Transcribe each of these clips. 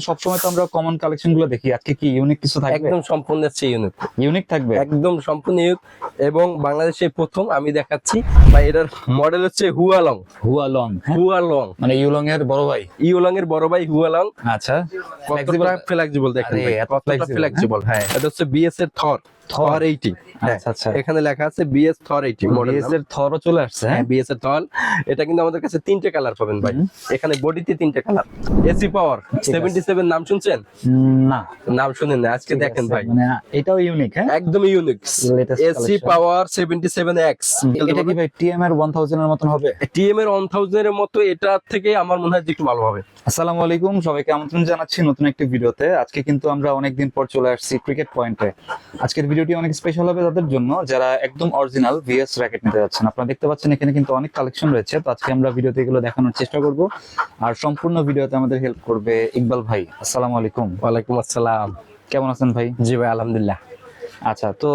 সবসময় তো আমরা কমন কালেকশনগুলো দেখি। আজকে কি ইউনিক কিছু থাকবে? একদম সম্পূর্ণ হচ্ছে ইউনিক ইউনিক থাকবে? একদম সম্পূর্ণ ইউনিক এবং বাংলাদেশে প্রথম আমি দেখাচ্ছি বা এটার মডেল হচ্ছে হুয়ালং। হুয়ালং হ্যাঁ? হুয়ালং। মানে ইউলং এর বড় ভাই? ইউলং এর বড় ভাই হুয়ালং। আচ্ছা। কতটা ফ্লেক্সিবল দেখেন এটা কতটা ফ্লেক্সিবল হ্যাঁ? এটা হচ্ছে বিএস এর থর। থর এইটি আচ্ছা আচ্ছা। এখানে লেখা আছে বিএস থর এইটি বিএস এর থরও চলে আসছে হ্যাঁ? হ্যাঁ বিএস এর থর। এটা কিন্তু আমাদের কাছে তিনটে কালার পাবেন ভাই। এখানে বডিতে তিনটে কালার এসি পাওয়ার আছে। 77 নাম শুনছেন? না। নাম শুনেন না আজকে দেখেন ভাই। মানে এটাও ইউনিক হ্যাঁ? একদম ইউনিক এসি. পাওয়ার 77X এটা কি ভাই টিএম এর 1000 এর মতন হবে? টিএম এর 1000 এর মতো এটা থেকে আমার মনে হয় যে একটু ভালো হবে। আসসালামু আলাইকুম সবাইকে আমন্ত্রণ জানাচ্ছি নতুন একটি ভিডিওতে। আজকে কিন্তু আমরা অনেকদিন পর চলে আসছি ক্রিকেট পয়েন্টে আজকের ভিডিওটি অনেক স্পেশাল হবে তাদের জন্য যারা একদম অরিজিনাল ভিএস র্যাকেট নিতে যাচ্ছেন। আপনারা দেখতে পাচ্ছেন এখানে কিন্তু অনেক কালেকশন রয়েছে। তো আজকে আমরা ভিডিওতে এগুলো দেখানোর চেষ্টা করব। আর সম্পূর্ণ ভিডিওতে আমাদের হেল্প করবে ইকবাল ভাই। আসসালামু আলাইকুম। ওয়ালাইকুম আসসালাম। কেমন আছেন ভাই? জি ভাই আলহামদুলিল্লাহ। আচ্ছা তো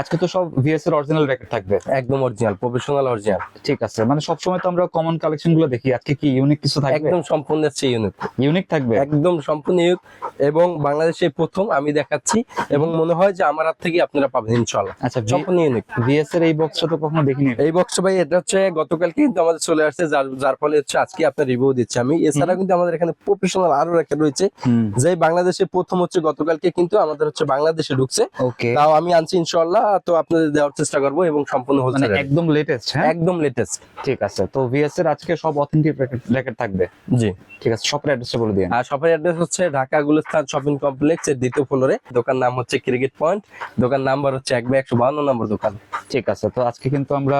আজকে তো সব ভিএস এর অরিজিনাল র্যাকেট থাকবে? একদম অরিজিনাল প্রফেশনাল অরিজিনাল ঠিক আছে মানে সবসময় তো আমরা কমন কালেকশনগুলো দেখি আজকে কি ইউনিক কিছু থাকবে? একদম সম্পূর্ণ হচ্ছে ইউনিক ইউনিক থাকবে? একদম সম্পূর্ণ ইউনিক এবং বাংলাদেশে প্রথম আমি দেখাচ্ছি এবং মনে হয় যে আমার হাত থেকে আপনারা পাবেন ইনশাআল্লাহ। আচ্ছা সম্পূর্ণ ইউনিক ভিএস এর এই বক্সটা তো কখনো দেখিনি। এই বক্স ভাই এটা হচ্ছে গতকালকে কিন্তু আমাদের চলে আসছে যার যার ফলে হচ্ছে আজকে আপনার রিভিউ দিচ্ছি আমি। এছাড়া কিন্তু আমাদের এখানে প্রফেশনাল আরও একটা রয়েছে। যে বাংলাদেশে প্রথম হচ্ছে গতকালকে কিন্তু আমাদের হচ্ছে বাংলাদেশে ঢুকছে। ওকে। তাও আমি আনছি ইনশাআল্লাহ তো আপনাদের দেওয়ার চেষ্টা করব এবং সম্পূর্ণ মানে হোলসেল একদম লেটেস্ট হ্যাঁ? একদম লেটেস্ট ঠিক আছে তো ভিএস এর আজকে সব অথেন্টিক র্যাকেট থাকবে? জি। ঠিক আছে শপের অ্যাড্রেসটা বলে দিন আর শপের অ্যাড্রেস হচ্ছে ঢাকা গুলিস্তান শপিং কমপ্লেক্স এর দ্বিতীয় ফ্লোরে দোকান নাম হচ্ছে ক্রিকেট পয়েন্ট দোকান নাম্বার হচ্ছে এক বাই একশো বাহান্ন নম্বর দোকান। ঠিক আছে তো আজকে কিন্তু আমরা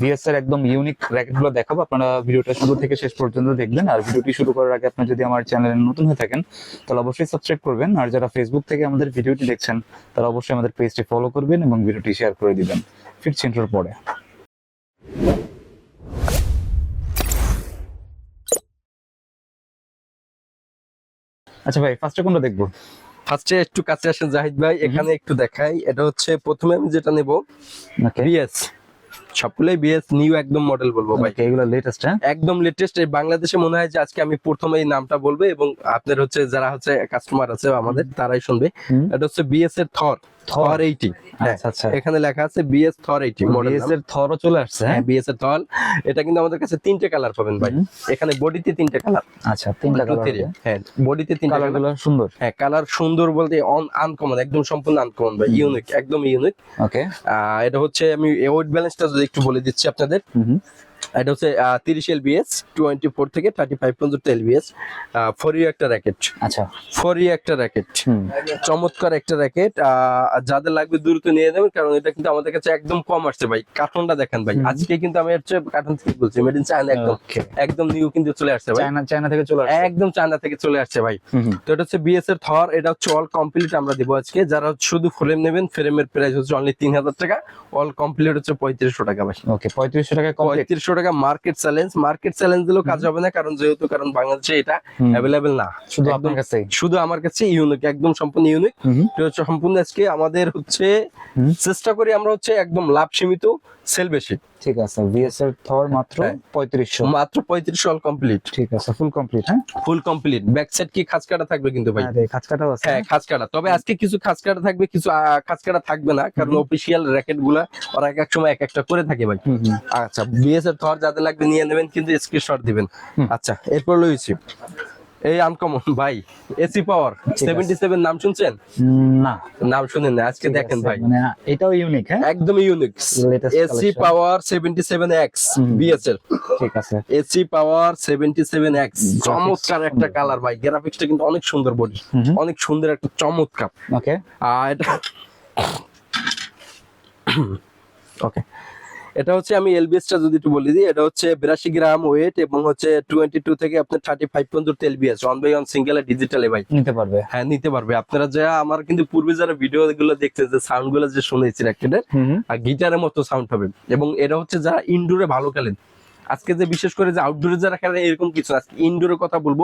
ভিএস এর একদম ইউনিক র্যাকেটগুলো দেখাবো। আপনারা ভিডিওটা শুরু থেকে শেষ পর্যন্ত দেখবেন। আর ভিডিওটি শুরু করার আগে আপনি যদি আমার চ্যানেলে নতুন হয়ে থাকেন তাহলে অবশ্যই সাবস্ক্রাইব করবেন। আর যারা ফেসবুক থেকে আমাদের ভিডিওটি দেখছেন তারা অবশ্যই আমাদের পেজটি ফলো করবেন এবং ভিডিওটি শেয়ার করে দিবেন। ফিরছি ইন্টার পরে। আচ্ছা ভাই ফার্স্টে কোনটা দেখব? ফার্স্টে একটু কাছে আসেন জাহিদ ভাই এখানে একটু দেখাই। এটা হচ্ছে প্রথমে আমি যেটা নেব বিএস সবগুলোই বিএস নিউ একদম মডেল বলব ভাই। এগুলো লেটেস্ট হ্যাঁ? একদম লেটেস্ট এই বাংলাদেশে মনে হয় যে আজকে আমি প্রথমে এই নামটা বলব এবং আপনার হচ্ছে যারা হচ্ছে কাস্টমার আছে আমাদের তারাই শুনবে। এটা হচ্ছে বিএস এর থর। থর। এইটি। আচ্ছা আচ্ছা। এখানে লেখা আছে বিএস থর এইটি বিএস এর থরও চলে আসছে হ্যাঁ? হ্যাঁ বিএস এর থর। এটা কিন্তু আমাদের কাছে তিনটে কালার পাবেন ভাই। এখানে বডিতে তিনটে কালার আচ্ছা তিনটা কালার হ্যাঁ বডিতে তিনটে কালার সুন্দর। হ্যাঁ কালার সুন্দর বলতে অন আনকমন একদম সম্পূর্ণ আনকমন ভাই ইউনিক একদম ইউনিক ওকে এটা হচ্ছে আমি ওয়েট ব্যালেন্সটা যদি একটু বলে দিচ্ছি আপনাদের। হুম। এটা হচ্ছে তিরিশ এলবিএস টোয়েন্টি ফোর থেকে থার্টি ফাইভ পর্যন্ত এলবিএস ফোর একটা র্যাকেট আচ্ছা। ফোর একটা র্যাকেট চমৎকার একটা র্যাকেট যাদের লাগবে দ্রুত নিয়ে নেবেন কারণ এটা কিন্তু আমাদের কাছে একদম কম আসছে ভাই। কার্টনটা দেখেন ভাই। আজকে কিন্তু আমি হচ্ছে কার্টন থেকে বলছি মেড ইন চায়না একদম। একদম নিউ কিন্তু চলে আসছে ভাই। চায়না চায়না থেকে চলে একদম চায়না থেকে চলে আসছে ভাই। তো এটা হচ্ছে বিএস এর থর এটা হচ্ছে অল কমপ্লিট আমরা দিব আজকে। যারা শুধু ফ্রেম নেবেন ফ্রেমের প্রাইস হচ্ছে অনলি তিন হাজার টাকা অল কমপ্লিট হচ্ছে পঁয়ত্রিশশো টাকা ভাই। ওকে পঁয়ত্রিশশো টাকা পঁয়ত্রিশশো টাকা মার্কেট চ্যালেঞ্জ মার্কেট চ্যালেঞ্জ দিলেও কাজ হবে না কারণ যেহেতু কারণ বাংলাদেশে এটা অ্যাভেলেবেল না। শুধু আপনার কাছে শুধু আমার কাছে ইউনিক একদম সম্পূর্ণ ইউনিক সম্পূর্ণ আজকে আমাদের হচ্ছে চেষ্টা করি আমরা হচ্ছে একদম লাভ সীমিত সেল বেশি। ঠিক আছে ভিএস এর থর মাত্র হ্যাঁ। পঁয়ত্রিশশো। মাত্র পঁয়ত্রিশ অল কমপ্লিট ঠিক আছে ফুল কমপ্লিট হ্যাঁ? ফুল কমপ্লিট ব্যাক সাইড কি খাঁচ কাটা থাকবে কিন্তু ভাই? আরে খাঁচ কাটাও আছে। হ্যাঁ খাঁচ কাটা। তবে আজকে কিছু খাঁচ কাটা থাকবে কিছু খাঁচ কাটা থাকবে না কারণ অফিসিয়াল র্যাকেটগুলা ওরা এক এক সময় এক একটা করে থাকে ভাই। আচ্ছা বিএস এর থর যাদের লাগবে নিয়ে নেবেন কিন্তু স্ক্রিনশট দিবেন। আচ্ছা এরপর লইছি। এই আনকমন ভাই এসি পাওয়ার আছে। সেভেন্টি সেভেন নাম শুনছেন? না। নাম শুনেন না আজকে দেখেন ভাই। মানে এটাও ইউনিক হ্যাঁ? একদম unique AC power seventy seven X হুম। ঠিক আছে। AC power seventy seven X Graphics চমৎকার একটা কালার ভাই। গ্রাফিক্সটা কিন্তু অনেক সুন্দর বডি। অনেক সুন্দর একটা চমৎকার। ওকে আর এটা ওকে এটা হচ্ছে আমি এলবিএসটা যদি একটু বলে দিই এটা হচ্ছে বিরাশি গ্রাম ওয়েট এবং হচ্ছে টোয়েন্টি টু থেকে আপনার থার্টি ফাইভ পর্যন্ত LBS one by one single ডিজিটালে ভাই। নিতে পারবে। হ্যাঁ নিতে পারবে। আপনারা যা আমার কিন্তু পূর্বে যারা ভিডিও গুলো দেখতে যে সাউন্ডগুলো যে শুনেছি র্যাকেটের। আর গিটারের মতো সাউন্ড হবে। এবং এটা হচ্ছে যারা ইনডোরে ভালো খেলেন। আজকে যে বিশেষ করে যে আউটডোরে যারা খেলেন এরকম কিছু আজকে ইনডোরের কথা বলব।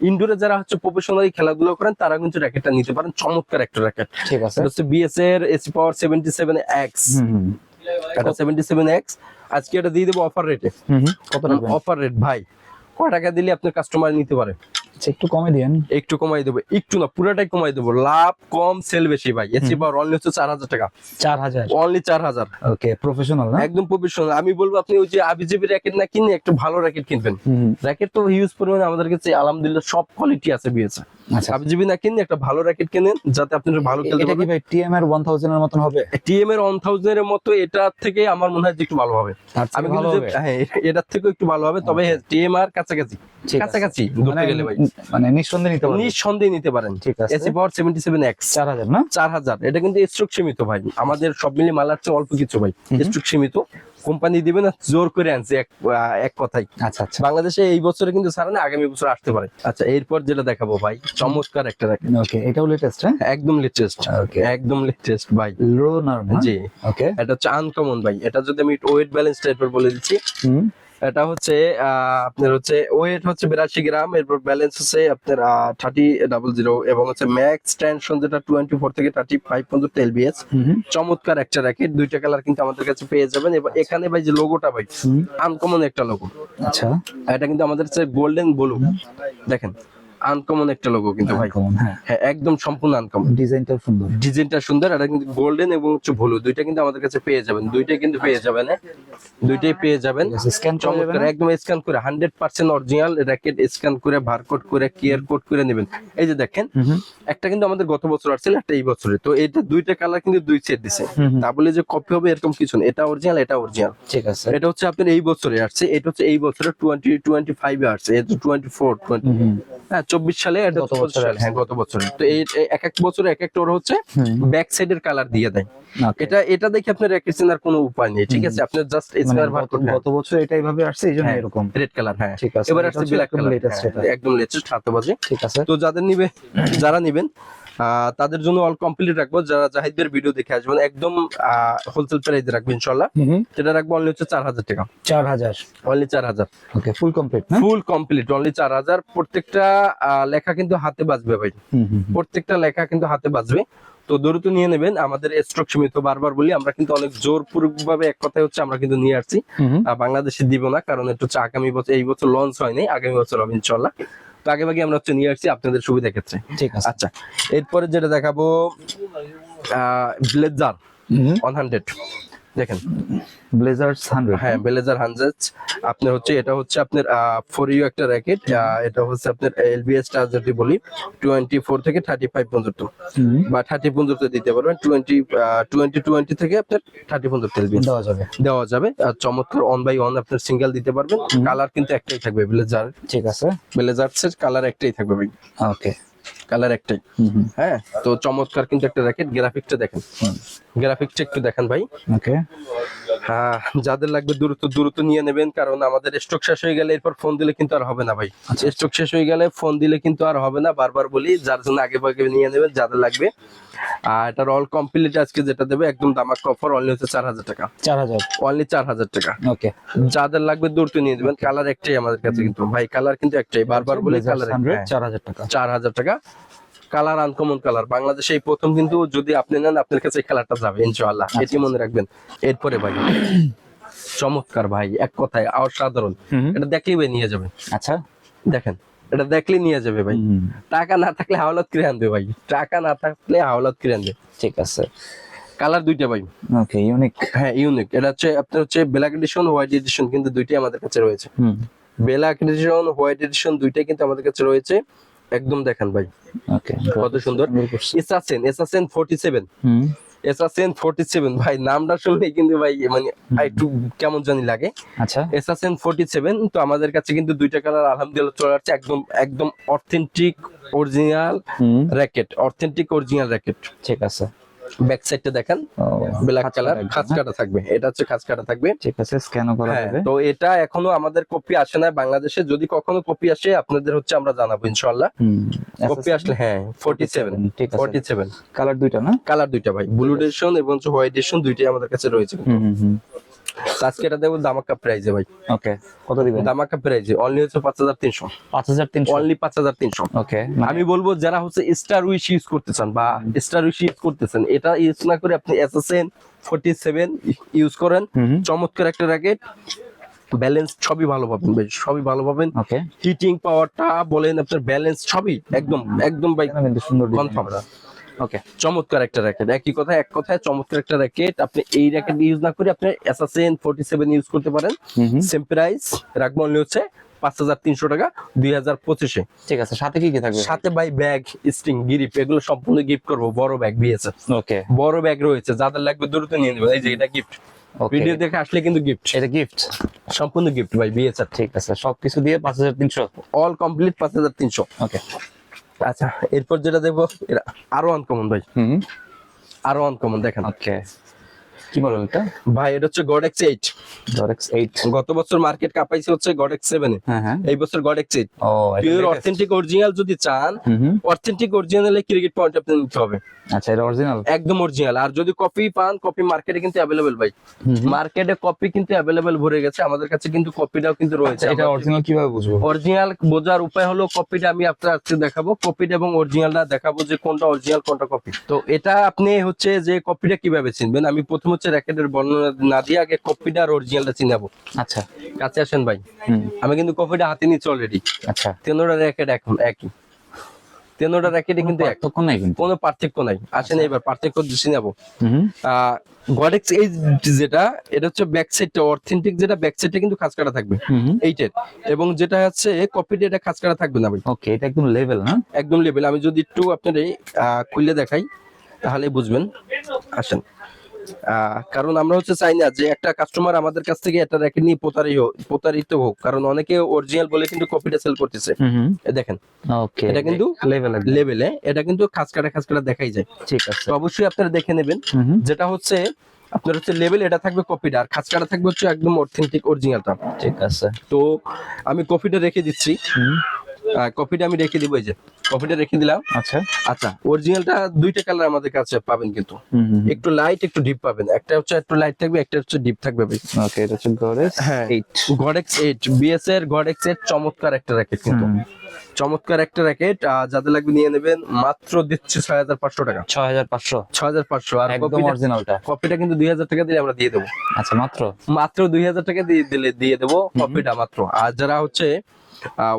ইনডোরে যারা হচ্ছে প্রফেশনালি খেলাধুলো করেন তারা কিন্তু র্যাকেটটা নিতে পারেন। চমৎকার একটা র্যাকেট ঠিক আছে। হচ্ছে বিএস এর AC power seventy seven X. এটা সেভেন্টি সেভেন এক্স আজকে এটা দিয়ে দেবো অফার রেটে। কত অফার রেট ভাই। কয় টাকা দিলে আপনার কাস্টমার নিতে পারে? একটু কমে দিয়েন। একটু কমাই দেবো একটু না পুরোটাই কমাই দেবো। লাভ কম সেল বেশি ভাই। এসি পাওয়ার অনলি হচ্ছে চার হাজার টাকা। চার হাজার। অনলি চার হাজার। ওকে প্রফেশনাল না? একদম প্রফেশনাল আমি বলব আপনি ওই যে আবিজিবি র্যাকেট না কিনে একটু ভালো র্যাকেট কিনবেন। র্যাকেট তো হিউজ পরিমাণে আমাদের কাছে আলহামদুলিল্লাহ সব কোয়ালিটি আছে বিএসএ। আচ্ছা। আবিজিবি না কিনে একটা ভালো র্যাকেট কিনেন যাতে আপনি ভালো খেলতে এটা কি ভাই টিএম এর ওয়ান থাউজেন্ড এর মতন হবে? টিএম এর ওয়ান থাউজেন্ড এর মতো এটার থেকে আমার মনে হয় যে একটু ভালো হবে। আমি কিন্তু হ্যাঁ এটার থেকেও একটু ভালো হবে তবে টিএম আর কাছাকাছি। কাছাকাছি ধরতে মানে গেলে ভাই। মানে নিঃসন্দেহে নিতে পারবেন। নিঃসন্দেহে নিতে পারেন। ঠিক আছে। AC power seventy seven X চার হাজার না? চার হাজার। এটা কিন্তু স্ট্রোক সীমিত ভাই। আমাদের সব মিলে মালার চেয়ে অল্প কিছু ভাই। হুম। স্ট্রোক সীমিত। কোম্পানি দিবে না জোর করে আনছে এক এক কথাই আচ্ছা আচ্ছা। বাংলাদেশে এই বছরে কিন্তু ছাড়া না আগামী বছর আসতে পারে। আচ্ছা এরপর যেটা দেখাবো ভাই চমৎকার একটা রাখেন ওকে এটাও লেটেস্ট হ্যাঁ? একদম লেটেস্ট Okay. একদম লেটেস্ট ভাই। লো নার্ভ জি। ওকে। এটা হচ্ছে আনকমন ভাই। এটা যদি আমি ওয়েট ব্যালেন্স টাইপের বলে দিচ্ছি হুম। এটা হচ্ছে আপনার হচ্ছে ওয়েট হচ্ছে বিরাশি গ্রাম এরপর ব্যালেন্স হচ্ছে আপনার থার্টি ডাবল জিরো এবং হচ্ছে ম্যাক্স টেনশন যেটা টোয়েন্টি ফোর থেকে থার্টি ফাইভ পর্যন্ত এলবিএস বিএস চমৎকার একটা র্যাকেট দুইটা কালার কিন্তু আমাদের কাছে পেয়ে যাবেন। এবং এখানে ভাই যে লোগোটা ভাই আনকমন একটা লোগো আচ্ছা। এটা কিন্তু আমাদের হচ্ছে গোল্ডেন ব্লু দেখেন আনকমন একটা লোগো কিন্তু ভাই। হ্যাঁ। হ্যাঁ একদম সম্পূর্ণ আনকমন ডিজাইনটাও সুন্দর। ডিজাইনটা সুন্দর এটা কিন্তু গোল্ডেন এবং হচ্ছে ব্লু দুইটা কিন্তু আমাদের কাছে পেয়ে যাবেন। দুইটাই কিন্তু পেয়ে যাবেন হ্যাঁ? দুইটাই পেয়ে যাবেন। স্ক্যান চমৎকার একদম স্ক্যান করে hundred percent original racket scan করে বারকোড করে কিয়ার কোড করে নেবেন। এই যে দেখেন একটা কিন্তু আমাদের গত বছর আসছিল একটা এই বছরে। তো এটা দুইটা কালার কিন্তু দুই সেট দিছে। তা বলে যে কপি হবে এরকম কিছু না। এটা অরিজিনাল এটা অরিজিনাল ঠিক আছে। এটা হচ্ছে আপনার এই বছরে আসছে এটা হচ্ছে এই বছরে টোয়েন্টি টোয়েন্টি ফাইভ আসছে। এটা টোয়েন্টি ফোর টোয়েন্টি হুম হুম, হ্যাঁ চব্বিশ সালে গত গত বছর হ্যাঁ গত বছরে তো এই এই এক এক বছরে এক একটা ওরা হচ্ছে ব্যাক সাইডের কালার দিয়ে দেয়। এটা এটা দেখে চেনার কোনো উপায় নেই ঠিক আছে? আপনার জাস্ট মানে ভার গত- গত বছর এটা এইভাবে আসছে এই জন্য হ্যাঁ। এরকম। রেড কালার হ্যাঁ। ঠিক আছে এবার আসছে ব্ল্যাক একদম কালার latest একদম লেটেস্ট বাজে ঠিক আছে। তো যাদের নিবে যারা নিবেন তাদের জন্য অল কমপ্লিট রাখব। যারা জাহিদের ভিডিও দেখে আসবেন একদম হোলসেল প্রাইসে রাখব ইনশাল্লাহ সেটা রাখব অনলি হচ্ছে চার হাজার টাকা। চার হাজার। অনলি চার হাজার। ওকে ফুল কমপ্লিট না? ফুল কমপ্লিট অনলি চার হাজার। প্রত্যেকটা লেখা কিন্তু হাতে বাজবে ভাই। প্রত্যেকটা লেখা কিন্তু হাতে বাজবে। তো দ্রুত নিয়ে নেবেন। আমাদের স্টক সীমিত বারবার বলি আমরা কিন্তু অনেক জোরপূর্বক ভাবে এক কথায় হচ্ছে আমরা কিন্তু নিয়ে আসছি। বাংলাদেশে দিব না কারণ একটু হচ্ছে আগামী বছর এই বছর লঞ্চ হয়নি আগামী বছর হবে ইনশাল্লাহ তো আগে ভাগে আমরা হচ্ছে নিয়ে আসছি আপনাদের সুবিধা ক্ষেত্রে। ঠিক আছে। আচ্ছা এরপরে যেটা দেখাবো ব্লেজার ওয়ান হান্ড্রেড দেখেন ব্লেজার্স হান্ড্রেড হ্যাঁ ব্লেজার হান্ড্রেড আপনার হচ্ছে এটা হচ্ছে আপনার ফর ইউ একটা র্যাকেট এটা হচ্ছে আপনার এলবিএস চার্জ যদি বলি টোয়েন্টি ফোর থেকে থার্টি ফাইভ পর্যন্ত বা থার্টি পর্যন্ত দিতে পারবেন টোয়েন্টি টোয়েন্টি টোয়েন্টি থেকে আপনার থার্টি পর্যন্ত এলবিএস দেওয়া যাবে। দেওয়া যাবে আর চমৎকার অন বাই অন আপনার সিঙ্গেল দিতে পারবেন। কালার কিন্তু একটাই থাকবে ব্লেজার ঠিক আছে। ব্লেজার্সের কালার একটাই থাকবে। ওকে কালার একটাই। হ্যাঁ? তো চমৎকার কিন্তু একটা র্যাকেট গ্রাফিক্সটা দেখেন। গ্রাফিক্সটা একটু দেখেন ভাই। ওকে। হ্যাঁ যাদের লাগবে দ্রুত দ্রুত নিয়ে নেবেন কারণ আমাদের স্টক শেষ হয়ে গেলে এরপর ফোন দিলে কিন্তু আর হবে না ভাই। আচ্ছা। স্টক শেষ হয়ে গেলে ফোন দিলে কিন্তু আর হবে না। বারবার বলি যার জন্য আগে ভাগে নিয়ে নেবেন যাদের লাগবে। আর এটার অল কমপ্লিট আজকে যেটা দেবে একদম দামাক অফার অনলি হচ্ছে চার হাজার টাকা। চার হাজার। অনলি চার হাজার টাকা। ওকে। যাদের লাগবে দ্রুত নিয়ে নেবেন কালার একটাই আমাদের কাছে কিন্তু। ভাই কালার কিন্তু একটাই বারবার বলি কালার চার হাজার টাকা। চার হাজার টাকা। Colour uncommon colour. বাংলাদেশে এই প্রথম কিন্তু যদি আপনি নেন আপনার কাছে এই কালারটা যাবে ইনশাআল্লাহ। আচ্ছা, এটি মনে রাখবেন। এরপরে ভাই চমৎকার ভাই এক কথায় অসাধারণ। হুম এটা দেখলেই নিয়ে যাবে। আচ্ছা। দেখেন এটা দেখলেই নিয়ে যাবে ভাই। টাকা না থাকলে হাওলাত কিনে আনবে ভাই? টাকা না থাকলে হাওলাত কিনে আনবে? ঠিক আছে। কালার দুইটা ভাই। ওকে ইউনিক হ্যাঁ ইউনিক এটা হচ্ছে আপনার হচ্ছে ব্ল্যাক এডিশন হোয়াইট এডিশন কিন্তু দুইটাই আমাদের কাছে রয়েছে। ব্ল্যাক এডিশন হোয়াইট এডিশন দুইটাই কিন্তু আমাদের কাছে রয়েছে। একদম দেখেন ভাই। ওকে কত সুন্দর। এসাসেন এসআসেন 47 হুম। এসআসেন 47 ভাই নামটা শুনলে কিন্তু ভাই মানে একটু কেমন জানি লাগে। আচ্ছা। এসাসেন ফোর্টি সেভেন তো আমাদের কাছে কিন্তু দুইটা কালার আলহামদুলিল্লাহ চলে আসছে একদম একদম authentic original racket authentic original racket ঠিক আছে। ব্যাক সাইডটা দেখেন। ব্ল্যাক কালার খাঁজ? কাটা থাকবে। এটা হচ্ছে খাঁজ কাটা থাকবে। ঠিক আছে স্ক্যানও করা হ্যাঁ, তো এটা এখনও আমাদের কপি আসে না বাংলাদেশে। যদি কখনো কপি আসে আপনাদের হচ্ছে আমরা জানাব ইনশাআল্লাহ। কপি আসলে হ্যাঁ 47 ঠিক আছে। 47 কালার দুইটা না? কালার দুইটা ভাই। ব্লু এডিশন এবং হোয়াইট এডিশন দুইটাই আমাদের কাছে রয়েছে। হুম হুম। আজকে এটা দেবো প্রাইজে ভাই। ওকে কত দিবেন? প্রাইজে অনলি হচ্ছে পাঁচ হাজার তিনশো। পাঁচ হাজার তিনশো? অনলি পাঁচ হাজার তিনশো। ওকে আমি বলব যারা হচ্ছে স্টার উইশ ইউজ করতে চান বা স্টার উইশ ইউজ করতেছেন এটা ইউজ না করে আপনি এসএসএন ফোর্টি সেভেন ইউজ করেন চমৎকার একটা র্যাকেট ব্যালেন্স সবই ভালো পাবেন সবই ভালো পাবেন। ওকে হিটিং পাওয়ারটা বলেন আপনার ব্যালেন্স সবই একদম একদম ভাই সুন্দর Confirm. ওকে চমৎকার একটা র্যাকেট একই কথা এক কথায় চমৎকার একটা র্যাকেট আপনি এই র্যাকেট ইউজ না করে আপনি অ্যাসাসিন ফোর্টি সেভেন ইউজ করতে পারেন। সেম প্রাইস রাখব অনলি হচ্ছে পাঁচ হাজার তিনশো টাকা দুই হাজার পঁচিশে। ঠিক আছে সাথে কি কি থাকবে? সাথে ভাই ব্যাগ স্ট্রিং গিরিপ এগুলো সম্পূর্ণ গিফট করব বড় ব্যাগ বিয়েছে ওকে বড় ব্যাগ রয়েছে যাদের লাগবে দ্রুত নিয়ে নেবেন। এই যে এটা গিফট ভিডিও দেখে আসলে কিন্তু গিফট এটা গিফট সম্পূর্ণ গিফট ভাই বিয়েছে ঠিক আছে সবকিছু দিয়ে পাঁচ হাজার তিনশো। অল কমপ্লিট পাঁচ হাজার তিনশো। ওকে আচ্ছা এরপর যেটা দেখব আরও আনকমন ভাই। আরও আনকমন দেখেন। ওকে কি মডেল এটা? ভাই এটা হচ্ছে গডেক্স গত বছর মার্কেট কাপাইছে হচ্ছে গডেক্স হ্যাঁ হ্যাঁ। এই বছর গডেক্স এইট ও পিওর অথেন্টিক অরিজিনাল যদি চান অথেন্টিক অরিজিনালে ক্রিকেট পয়েন্ট আপনি নিতে হবে। আচ্ছা এটা অরিজিনাল একদম অরিজিনাল আর যদি কপি পান কপি মার্কেটে কিন্তু অ্যাভেলেবেল ভাই। মার্কেটে কপি কিন্তু ভরে গেছে। আমাদের কাছে কিন্তু কপিটাও কিন্তু রয়েছে। এটা অরিজিনাল কীভাবে বুঝব? অরিজিনাল বোঝার উপায় হলো কপিটা আমি আপনার আজকে দেখাবো কপিটা এবং অরিজিনালটা দেখাবো যে কোনটা অরিজিনাল কোনটা কপি তো এটা আপনি হচ্ছে যে কপিটা কীভাবে চিনবেন? আমি প্রথম হচ্ছে র্যাকেটের বর্ণনা না দিয়ে আগে কপিটা আর অরিজিনালটা চিনাবো। আচ্ছা। কাছে আসেন ভাই। আমি কিন্তু কপিটা হাতে নিচ্ছি অলরেডি আচ্ছা। তেনোটা র্যাকেট এখন একই। তেনোটা র্যাকেটে কিন্তু পার্থক্য নাই কিন্তু। কোনো পার্থক্য নাই। আসেন এবার পার্থক্য দিচ্ছি নেব হুম। গডেক্স এই যেটা এটা হচ্ছে ব্যাক সাইডটা অথেন্টিক যেটা ব্যাক সাইডটা কিন্তু খাঁজ কাটা থাকবে। এইটার। এবং যেটা হচ্ছে কপিটা এটা খাঁজ কাটা থাকবে না ভাই। ওকে এটা একদম লেভেল না? একদম লেভেল আমি যদি একটু আপনার আহ, খুলে দেখাই তাহলে বুঝবেন। আসেন। কারণ আমরা হচ্ছে চাই না যে একটা কাস্টমার আমাদের কাছ থেকে একটা র্যাকেট নিয়ে প্রতারিত প্রতারিত হোক। কারণ অনেকে অরিজিনাল বলে কিন্তু কপিটা সেল করতেছে। দেখেন ওকে এটা কিন্তু লেভেল লেভেলে এটা কিন্তু খাঁজ কাটা খাঁজ কাটা দেখাই যায়। ঠিক আছে। অবশ্যই আপনারা দেখে নেবেন যেটা হচ্ছে আপনার হচ্ছে লেভেল এটা থাকবে কপিটা আর খাঁজ কাটা থাকবে হচ্ছে একদম অথেন্টিক অরিজিনালটা ঠিক আছে। তো আমি কপিটা রেখে দিচ্ছি। হুম। কপিটা আমি রেখে দিব এই যে। কপিটা রেখে দিলাম। আচ্ছা। আচ্ছা অরিজিনালটা দুইটা কালার আমাদের কাছে পাবেন কিন্তু। একটু লাইট একটু ডিপ পাবেন। একটা হচ্ছে একটু লাইট থাকবে একটা হচ্ছে ডিপ থাকবে ভাই ওকে এটা হচ্ছে হ্যাঁ। 8 গডেক্স এইট বিএস এর গডেক্স এর চমৎকার একটা র্যাকেট কিন্তু। চমৎকার একটা র্যাকেট যাদের লাগবে নিয়ে নেবেন মাত্র দিচ্ছে ছয় হাজার পাঁচশো টাকা। 6500 ছয় হাজার পাঁচশো। আর একদম কপিটা অরিজিনালটা কপিটা কিন্তু দুই হাজার টাকা দিলে আমরা দিয়ে দেবো। আচ্ছা মাত্র? মাত্র দুই হাজার টাকা দিয়ে দিলে দিয়ে দেবো কপিটা মাত্র। আর যারা হচ্ছে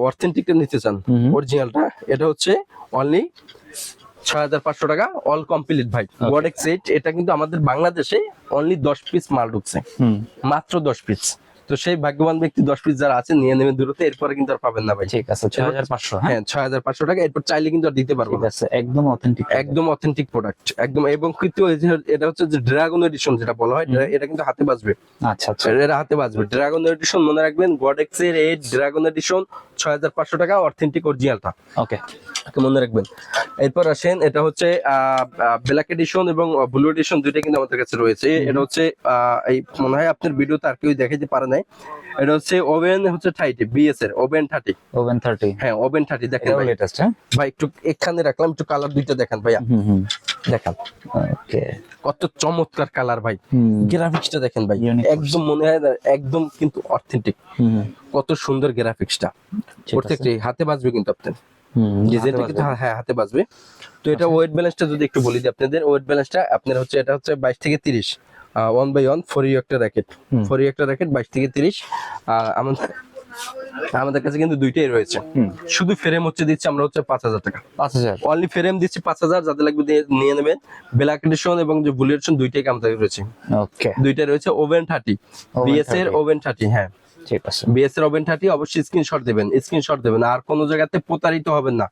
অথেন্টিকটা নিতে চান। অরিজিনালটা এটা হচ্ছে অনলি ছয় হাজার পাঁচশো টাকা অল কমপ্লিট ভাই। ওয়ার্ড গডেক্স এইট এটা কিন্তু আমাদের বাংলাদেশে অনলি দশ পিস মাল ঢুকছে। মাত্র দশ পিস তো সেই ভাগ্যবান ব্যক্তি দশ পিস যারা আছে নিয়ে নেবেন দূরত্ব এরপরে কিন্তু আর পাবেন না ভাই। ঠিক আছে ছয় হাজার পাঁচশো হ্যাঁ? ছয় হাজার পাঁচশো টাকা এরপর চাইলে কিন্তু আর দিতে পারব না। একদম অথেন্টিক একদম অথেন্টিক প্রোডাক্ট একদম এবং কৃত্রিম এটা হচ্ছে যে ড্রাগন এডিশন যেটা বলা হয় এটা কিন্তু হাতে বাজবে। আচ্ছা আচ্ছা। এটা হাতে বাজবে। ড্রাগন এডিশন মনে রাখবেন গডেক্স এর এই ড্রাগন এডিশন ছয় হাজার পাঁচশো টাকা অথেন্টিক অরিজিনালটা ওকে মনে রাখবেন। এরপর আসেন এটা হচ্ছে ব্ল্যাক এডিশন এবং ব্লু এডিশন দুইটা কিন্তু আমাদের কাছে রয়েছে। এটা হচ্ছে আহ, এই মনে হয় আপনার ভিডিওতে আর কেউ দেখাইতে পারে নাই। এটা হচ্ছে ওভেন হচ্ছে থার্টি বিএস এর ওভেন থার্টি ওভেন 30 হ্যাঁ ওভেন থার্টি দেখেন ভাই। হ্যাঁ? ভাই একটু এখানে রাখলাম একটু কালার দুইটা দেখেন ভাইয়া। হুম হুম। দেখান। ওকে। কত চমৎকার কালার ভাই। গ্রাফিক্সটা দেখেন ভাই। একদম মনে হয় একদম কিন্তু অথেন্টিক কত সুন্দর গ্রাফিক্সটা প্রত্যেকটি হাতে বাজবে কিন্তু আপনার। হুম কিন্তু হ্যাঁ, হাতে বাজবে। তো এটা ওয়েট ব্যালেন্সটা যদি একটু বলি দিই আপনাদের ওয়েট ব্যালেন্সটা আপনার হচ্ছে এটা হচ্ছে বাইশ থেকে তিরিশ। One by one four U একটা র্যাকেট। ফোর ইউ একটা র্যাকেট বাইশ থেকে তিরিশ। আমাদের আমাদের কাছে কিন্তু দুইটাই রয়েছে। শুধু ফ্রেম হচ্ছে দিচ্ছি আমরা হচ্ছে পাঁচ হাজার টাকা। 5000 অনলি ফ্রেম দিচ্ছি পাঁচ হাজার যাতে লাগবে নিয়ে নেবেন। ব্ল্যাক এডিশন এবং যে বুলেট দুইটাই আমাদের রয়েছে। দুইটাই রয়েছে ওভেন থার্টি বিএস এর ওভেন থার্টি হ্যাঁ। ঠিক আছে। বিএস এর থার্টি অবশ্যই স্ক্রিনশট দেবেন স্ক্রিনশট দেবেন। আর কোনো জায়গাতে প্রতারিত হবেন না।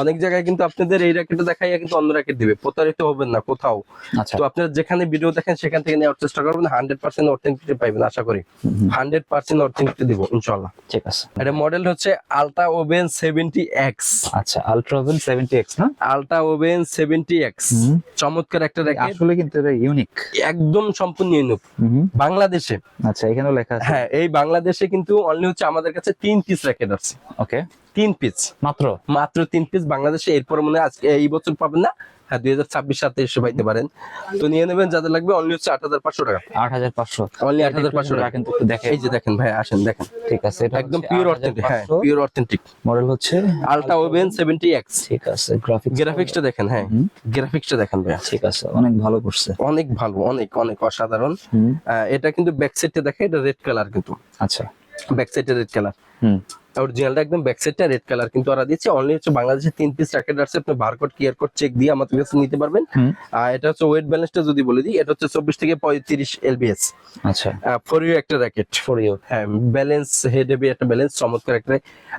অনেক জায়গায় কিন্তু আপনাদের এই র্যাকেটটা দেখাইয়া কিন্তু অন্য র্যাকেট দিবে। প্রতারিত হবেন না কোথাও। আচ্ছা। তো আপনারা যেখানে ভিডিও দেখেন সেখান থেকে নেওয়ার চেষ্টা করবেন। হান্ড্রেড পার্সেন্ট অথেন্টিটি পাইবেন আশা করি। হুম, হুম, হান্ড্রেড পার্সেন্ট অথেন্টিটি দিব ইনশাল্লাহ ঠিক আছে। এটা মডেল হচ্ছে আলটা ওভেন সেভেন্টি এক্স আচ্ছা আলট্রা ওভেন 70x না? আলটা ওভেন সেভেন্টি এক্স চমৎকার একটা র্যাকেট আসলে কিন্তু এটা ইউনিক একদম সম্পূর্ণ ইউনিক বাংলাদেশে। আচ্ছা এখানেও লেখা আছে। হ্যাঁ এই বাংলাদেশে কিন্তু অনলি হচ্ছে আমাদের কাছে তিন পিস র্যাকেট আছে। ওকে তিন পিস মাত্র? মাত্র তিন পিস বাংলাদেশে। এরপর মনে আজকে এই বছর পাবেন না? হ্যাঁ দুই হাজার ছাব্বিশ সাথে এসে পাইতে পারেন। তো নিয়ে নেবেন যাদের লাগবে অনলি হচ্ছে আট হাজার পাঁচশো টাকা। 8500 অনলি আট হাজার পাঁচশো টাকা। কিন্তু একটু দেখে এই যে দেখেন ভাই আসেন দেখেন। ঠিক আছে এটা একদম পিওর অথেন্টিক হ্যাঁ পিওর অথেন্টিক মডেল হচ্ছে আলটা ওভেন সেভেন্টি এক্স ঠিক আছে গ্রাফিক্স গ্রাফিক্সটা দেখেন হ্যাঁ। গ্রাফিক্সটা দেখেন ভাইয়া ঠিক আছে অনেক ভালো করছে। অনেক ভালো অনেক অনেক অসাধারণ। এটা কিন্তু ব্যাক সাইডটা দেখে এটা রেড কালার কিন্তু। আচ্ছা। ব্যাক সাইডে রেড কালার হুম। অরিজিনালটা একদম ব্যাক সাইডটা রেড কালার কিন্তু ওরা দিচ্ছে অনলি হচ্ছে বাংলাদেশে তিন পিস র্যাকেট আছে আপনি বারকোড কিয়ার কোড চেক দিয়ে আমাদের কাছে নিতে পারবেন। আর এটা হচ্ছে ওয়েট ব্যালেন্সটা যদি বলে দিই এটা হচ্ছে চব্বিশ থেকে পঁয়ত্রিশ এলবিএস আচ্ছা। ফর ইউ একটা র্যাকেট ফর ইউ হ্যাঁ ব্যালেন্স হেড হেভি একটা ব্যালেন্স চমৎকার একটা।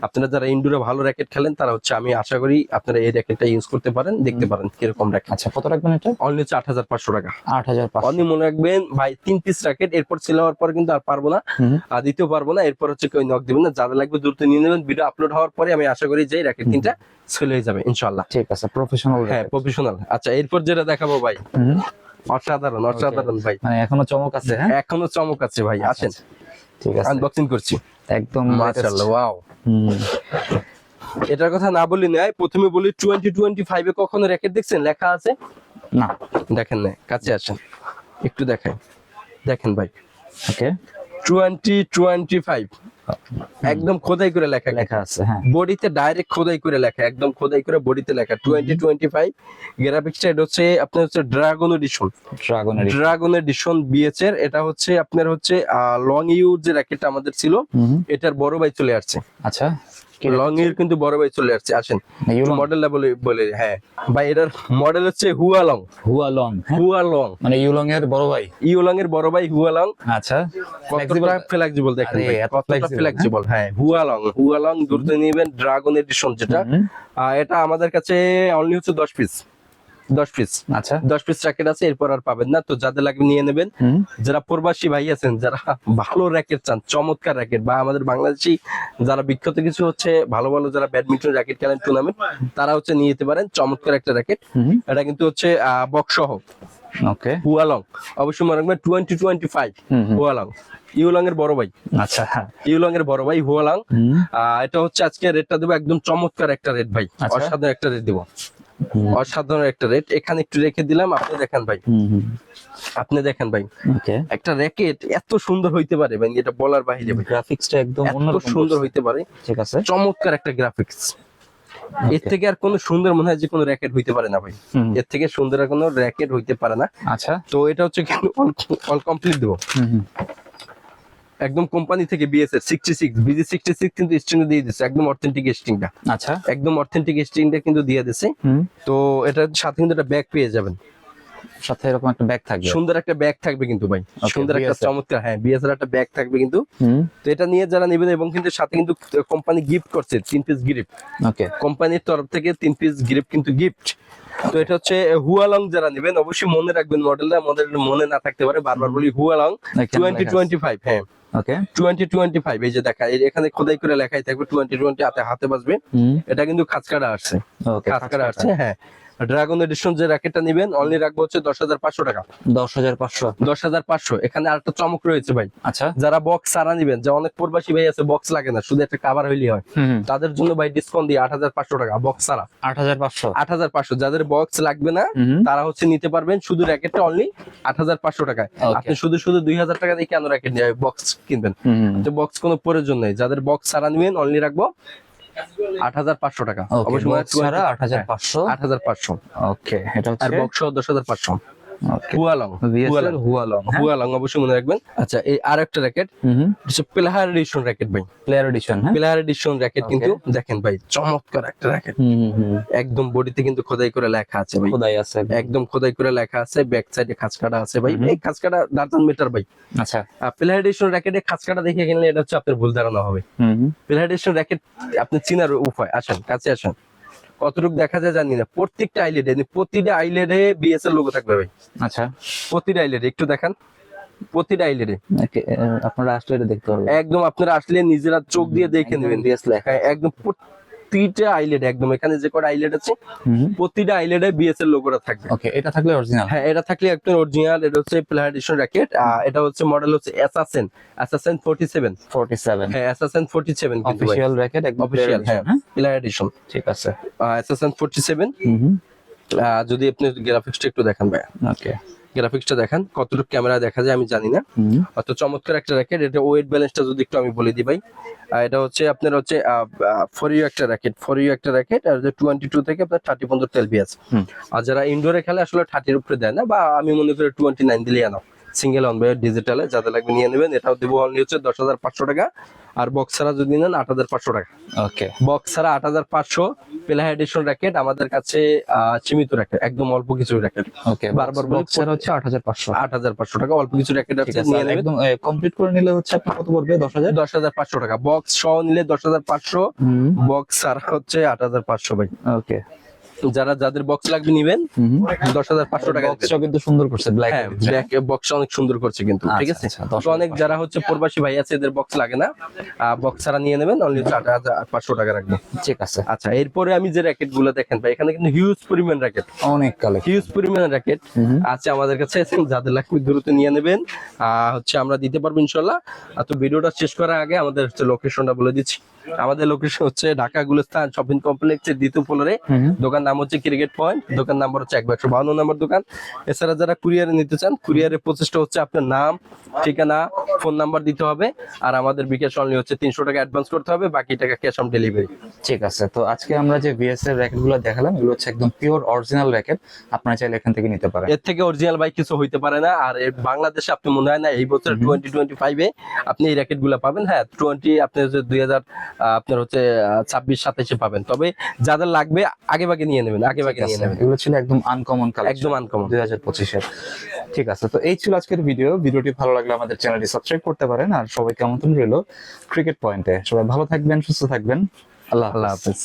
আপনারা যারা ইনডোরে ভালো র্যাকেট খেলেন তারা হচ্ছে আমি আশা করি আপনারা এই র্যাকেটটা ইউজ করতে পারেন দেখতে পারেন কীরকম র্যাকেট আচ্ছা কত রাখবেন এটা? অনলি হচ্ছে আট হাজার পাঁচশো টাকা। আট হাজার পাঁচশো। অনলি মনে রাখবেন ভাই তিন পিস র্যাকেট এরপর সেল হওয়ার পর কিন্তু আর পারব না। আর দিতেও পারব না এরপর হচ্ছে কেউ নক দিবেন না যাদের লাগবে দ্রুত নিয়ে নেবেন ভিডিও আপলোড হওয়ার পরে আমি আশা করি যে র্যাকেট তিনটা হয়ে যাবে ইনশাল্লাহ ঠিক আছে প্রফেশনাল হ্যাঁ প্রফেশনাল আচ্ছা এরপর যেটা দেখাবো ভাই। অসাধারণ অসাধারণ ভাই। মানে এখনও চমক আছে হ্যাঁ? এখনও চমক আছে ভাই আসেন। ঠিক আছে। আনবক্সিং করছি। একদম মাশাআল্লাহ ওয়াও এটার কথা না বলি না প্রথমে বলি টোয়েন্টি টোয়েন্টি ফাইভে কখনো র্যাকেট দেখছেন? লেখা আছে? না। দেখেন না কাছে আসেন। একটু দেখাই। দেখেন ভাই। ওকে টোয়েন্টি টোয়েন্টি ফাইভ একদম খোদাই করে লেখা লেখা আছে হ্যাঁ। বডিতে ডাইরেক্ট খোদাই করে লেখা একদম খোদাই করে বডিতে লেখা। টোয়েন্টি টোয়েন্টি ফাইভ গ্রাফিক্সটা এটা হচ্ছে আপনার হচ্ছে dragon edition dragon dragon edition BH এর এটা হচ্ছে আপনার হচ্ছে লং ইউর যে র্যাকেটটা আমাদের ছিল এটার বড় ভাই চলে আসছে। আচ্ছা। লং এর কিন্তু বড় ভাই চলে আসছে আসেন। মডেল মডেলটা বলে বলে হ্যাঁ। ভাই এটার মডেল হচ্ছে হুয়ালং হুয়ালং হুয়া? হুয়ালং মানে ইউলং এর বড় ভাই? ইউলং এর বড় ভাই হুয়ালং আচ্ছা। ফ্লেক্সিবল ফ্লেক্সিবল দেখেন ভাই, এত কতটা flexible, ফ্লেক্সিবল হ্যাঁ হুয়ালং দ্রুত নেবেন ড্রাগন এডিশন যেটা। এটা আমাদের কাছে অনলি হচ্ছে দশ পিস দশ পিস আচ্ছা। দশ পিস র্যাকেট আছে এরপর আর পাবেন না। তো যাদের লাগবে নিয়ে নেবেন। যারা প্রবাসী ভাই আছেন যারা ভালো র্যাকেট চান চমৎকার র্যাকেট বা আমাদের বাংলাদেশি যারা বিখ্যাত কিছু হচ্ছে ভালো ভালো যারা ব্যাডমিন্টন র্যাকেট খেলেন টুর্নামেন্ট তারা হচ্ছে নিয়ে যেতে পারেন চমৎকার একটা র্যাকেট এটা কিন্তু হচ্ছে বক্স সহ। ওকে। হুয়ালং অবশ্যই মনে রাখবেন twenty twenty five Hualong Yulong এর বড় ভাই। আচ্ছা হ্যাঁ। ইউলং এর বড় ভাই হুয়ালং এটা হচ্ছে আজকে রেটটা দেবো একদম চমৎকার একটা রেট ভাই। আচ্ছা। অসাধারণ একটা রেট দেবো। অসাধারণ একটা রেট এখানে একটু রেখে দিলাম আপনি দেখেন ভাই। আপনি দেখেন ভাই। একটা র্যাকেট এত সুন্দর হইতে পারে ভাই এটা বলার বাইরে ভাই। গ্রাফিক্সটা একদম অন্যরকম সুন্দর হইতে পারে। ঠিক আছে। চমৎকার একটা গ্রাফিক্স এর থেকে আর কোনো সুন্দর মনে হয় যে কোনো র্যাকেট হইতে পারে না ভাই। এর থেকে সুন্দর আর কোনো র্যাকেট হইতে পারে না। আচ্ছা। তো এটা হচ্ছে অল কমপ্লিট দেবো। একদম কোম্পানি থেকে বিএসএর sixty six BG sixty six কিন্তু স্ট্রিং দিয়ে দিচ্ছে একদম অথেন্টিক স্ট্রিংটা আচ্ছা। একদম অথেন্টিক স্ট্রিংটা কিন্তু দিয়ে দিচ্ছে তো এটা সাথে কিন্তু একটা ব্যাগ পেয়ে যাবেন। সাথে এরকম একটা ব্যাগ থাকবে। সুন্দর একটা ব্যাগ থাকবে কিন্তু ভাই। সুন্দর একটা চমৎকার হ্যাঁ বিএসআর একটা ব্যাগ থাকবে কিন্তু। তো এটা নিয়ে যারা নেবেন এবং কিন্তু সাথে কিন্তু কোম্পানি গিফট করছে তিন পিস ওকে কোম্পানির তরফ থেকে তিন পিস কিন্তু গিফট তো এটা হচ্ছে হুয়ালং যারা নেবেন অবশ্যই মনে রাখবেন মডেলটা মডেল মনে না থাকতে পারে বারবার বলি হুয়ালং টোয়েন্টি টোয়েন্টি ফাইভ হ্যাঁ। ওকে টোয়েন্টি টোয়েন্টি ফাইভ এই যে দেখা এখানে খোদাই করে লেখাই থাকবে টোয়েন্টি টোয়েন্টি হাতে হাতে বাজবে এটা কিন্তু খাঁচকাটা আসছে। ওকে খাঁচকাটা। আসছে হ্যাঁ। ড্রাগন এডিশন যে র্যাকেটটা নেবেন অনলি রাখব হচ্ছে দশ হাজার পাঁচশো টাকা। দশ হাজার পাঁচশো। দশ হাজার পাঁচশো। এখানে আরেকটা চমক রয়েছে ভাই। আচ্ছা। যারা বক্স সারা নিবেন যে অনেক প্রবাসী ভাই আছে বক্স লাগে না শুধু একটা কাভার হইলেই হয়। তাদের জন্য ভাই ডিসকাউন্ট দিয়ে আট হাজার পাঁচশো টাকা বক্স সারা আট হাজার পাঁচশো। আট হাজার পাঁচশো। যাদের বক্স লাগবে না তারা হচ্ছে নিতে পারবেন শুধু র্যাকেটটা অনলি আট হাজার পাঁচশো টাকায়। আপনি শুধু শুধু দুই হাজার টাকা দিয়ে কেন র্যাকেট নিয়ে বক্স কিনবেন? তো বক্স কোনো প্রয়োজন নেই। যাদের বক্স সারা নিবেন অনলি রাখব আট হাজার পাঁচশো টাকা। অবশ্য অবশ্যই ছাড়া আট হাজার পাঁচশো। আট হাজার পাঁচশো। ওকে এটা আর হচ্ছে বক্স দশ হাজার পাঁচশো। হুয়ালং হুয়ালং হ্যাঁ হুয়ালং অবশ্যই মনে রাখবেন। আচ্ছা এই র্যাকেট হচ্ছে এডিশন র্যাকেট ভাই। Player edition player edition racket কিন্তু দেখেন ভাই চমৎকার একটা র্যাকেট একদম বডিতে কিন্তু খোদাই করে লেখা আছে ভাই। খোদাই আছে। একদম খোদাই করে লেখা আছে ব্যাক সাইডে খাঁচকাটা আছে ভাই। এই খাঁচকাটা দাঁতান মিটার ভাই। আচ্ছা। প্লেহার এডিশন র্যাকেটে খাঁচকাটা দেখে কিনলে এটা হচ্ছে আপনার ভুল ধারণা হবে। হুম এডিশন র্যাকেট আপনি চিনার উপায় আসেন কাছে আসেন। কতটুকু দেখা যায় জানি না। প্রত্যেকটা আইলেটে প্রতিটা আইলেটে বিএসএল লোগো থাকবে ভাই। আচ্ছা। প্রতিটা আইলেটে একটু দেখান। প্রতিটা আইলেটে আপনারা আসলে এটা দেখতে পারবেন একদম আপনারা আসলে নিজেরা চোখ দিয়ে দেখে নেবেন। বিএস লেখা হ্যাঁ, একদম প্রতিটা আইলেট একদম এখানে যে কটা আইলেট আছে প্রতিটা আইলেটে বিএসএল লোগোটা থাকবে। ওকে এটা থাকলে অরিজিনাল হ্যাঁ এটা থাকলে একটা অরিজিনাল এটা হচ্ছে প্লেয়ার এডিশন র্যাকেট এটা হচ্ছে মডেল হচ্ছে অ্যাসাসেন অ্যাসাসেন 47 ফোরটি সেভেন হ্যাঁ অ্যাসাসেন 47 কিন্তু অফিসিয়াল র্যাকেট একদম অফিশিয়াল হ্যাঁ হ্যাঁ? প্লেয়ার এডিশন ঠিক আছে। অ্যাসাসেন 47 হুম হুম। আহ, যদি আপনি গ্রাফিক্সটা একটু দেখেন ভাই ওকে গ্রাফিক্সটা দেখেন কতটুকু ক্যামেরা দেখা যায় আমি জানি না। অত চমৎকার একটা র্যাকেট এটা ওয়েট ব্যালেন্সটা যদি একটু আমি বলে দিই ভাই। এটা হচ্ছে আপনার হচ্ছে ফর ইউ একটা র্যাকেট ফর ইউ একটা র্যাকেট আর টোয়েন্টি টু থেকে আপনার থার্টি পর্যন্ত তেলবি আছে আর যারা ইনডোরে খেলে আসলে থার্টির উপরে দেয় না বা আমি মনে করি টোয়েন্টি নাইন দিলে আনো। সিঙ্গেল অন ভাই ডিজিটালে যাদের লাগবে নিয়ে নেবেন এটাও দেবো অনলি হচ্ছে দশ হাজার পাঁচশো টাকা। আর বক্স ছাড়া যদি নেন আট হাজার পাঁচশো টাকা। ওকে বক্স ছাড়া আট হাজার পাঁচশো প্লেহাই এডিশন র্যাকেট আমাদের কাছে সীমিত র্যাকেট একদম অল্প কিছু র্যাকেট ওকে বারবার বলি, বক্সার হচ্ছে আট হাজার পাঁচশো। আট হাজার পাঁচশো টাকা অল্প কিছু র্যাকেট আছে একদম কমপ্লিট করে নিলে হচ্ছে আপনার কত পড়বে? দশ হাজার? দশ হাজার পাঁচশো টাকা। বক্স সহ নিলে দশ হাজার পাঁচশো বক্স ছাড়া হচ্ছে আট হাজার পাঁচশো ভাই। ওকে যারা যাদের বক্স লাগবে নিবেন দশ হাজার পাঁচশো টাকা কিন্তু সুন্দর করছে ব্ল্যাক বক্স অনেক সুন্দর করছে কিন্তু ঠিক আচ্ছা, আছে? আচ্ছা, অনেক যারা হচ্ছে প্রবাসী ভাই আছে এদের বক্স লাগে না। বক্স ছাড়া নিয়ে নেবেন অনলি আট হাজার পাঁচশো টাকা রাখব। ঠিক আছে। আচ্ছা এরপরে আমি যে র্যাকেটগুলো দেখেন ভাই এখানে কিন্তু হিউজ পরিমাণ র্যাকেট অনেক কালেকশন হিউজ পরিমাণ র্যাকেট আছে আমাদের কাছে যাদের লাগবে দ্রুত নিয়ে নেবেন। আহ, হচ্ছে আমরা দিতে পারব ইনশাল্লাহ। আর তো ভিডিওটা শেষ করার আগে আমাদের হচ্ছে লোকেশনটা বলে দিচ্ছি। আমাদের লোকেশন হচ্ছে ঢাকা গুলস্তান শপিং কমপ্লেক্সের দ্বিতীয় ফ্লোরে দোকান নাম হচ্ছে ক্রিকেট পয়েন্ট দোকান নাম্বার হচ্ছে এক একশো বাহান্ন নম্বর দোকান। এছাড়া যারা কুরিয়ারে নিতে চান কুরিয়ারের প্রচেষ্টা হচ্ছে আপনার নাম ঠিকানা ফোন নাম্বার দিতে হবে। আর আমাদের বিকাশ অনলি হচ্ছে তিনশো টাকা অ্যাডভান্স করতে হবে বাকি টাকা ক্যাশ অন ডেলিভারি ঠিক আছে তো আজকে আমরা যে ভিএস এর র্যাকেটগুলো দেখালাম এগুলো হচ্ছে একদম পিওর অরিজিনাল র্যাকেট আপনারা চাইলে এখান থেকে নিতে পারেন। এর থেকে অরিজিনাল বাইক কিছু হইতে পারে না। আর এর বাংলাদেশে আপনি মনে হয় না এই বছর টোয়েন্টি টোয়েন্টি ফাইভে আপনি এই র্যাকেটগুলা পাবেন। হ্যাঁ টোয়েন্টি আপনি দুই হাজার আপনার হচ্ছে ছাব্বিশ সাতাইশে পাবেন। তবে যাদের লাগবে আগে ভাগে নিয়ে নেবেন আগে ভাগে নিয়ে নেবেন। এগুলো ছিল একদম আনকমন কাল একদম আনকমন দুই হাজার পঁচিশের। ঠিক আছে তো এই ছিল আজকের ভিডিও ভিডিওটি ভালো লাগলে আমাদের চ্যানেলটি সাবস্ক্রাইব করতে পারেন। আর সবাই কেমন রইল? ক্রিকেট পয়েন্টে সবাই ভালো থাকবেন সুস্থ থাকবেন। আল্লাহ আল্লাহ হাফেজ।